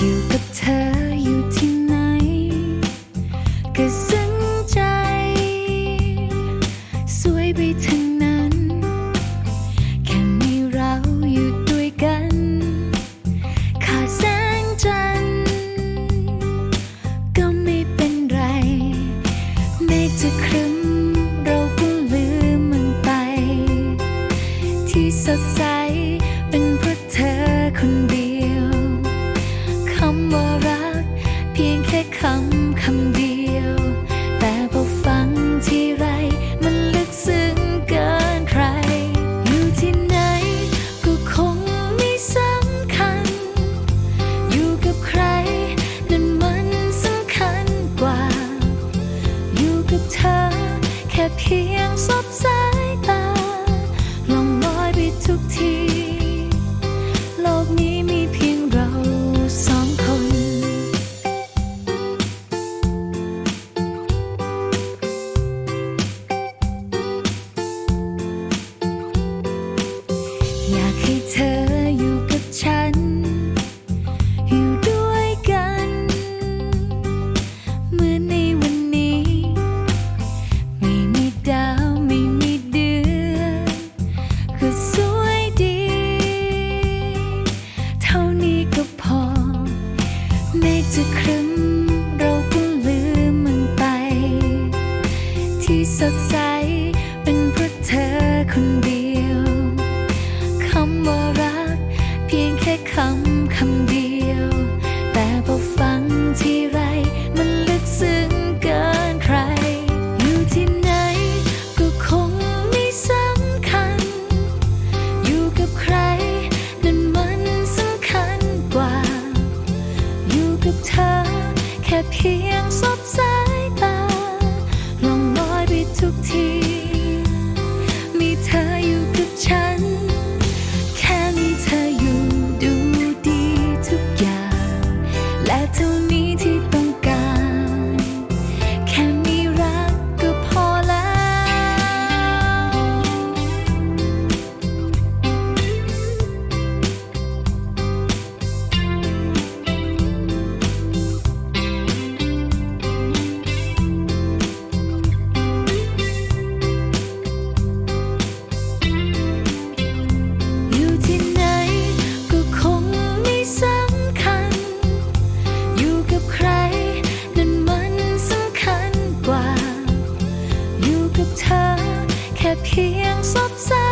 อยู่กับเธออยู่ที่ไหน ก็ซึ้งใจ สวยไปทั้งนั้น แค่มีเราอยู่ด้วยกัน ขาดแสงจันทร์ก็ไม่เป็นไรเมฆจะครึมเราก็ลืมมันไป ที่สดใส คำเดียว แต่พอฟังทีไร มันลึกซึ้งเกินใคร อยู่ที่ไหนก็คงไม่สำคัญ อยู่กับใคร นั้นมันสำคัญกว่า อยู่กับเธอ แค่เพียงสบสา เมฆจะครึ้มเราเพิ่ลืมมันไป ที่สดใส แค่เพียงสบสา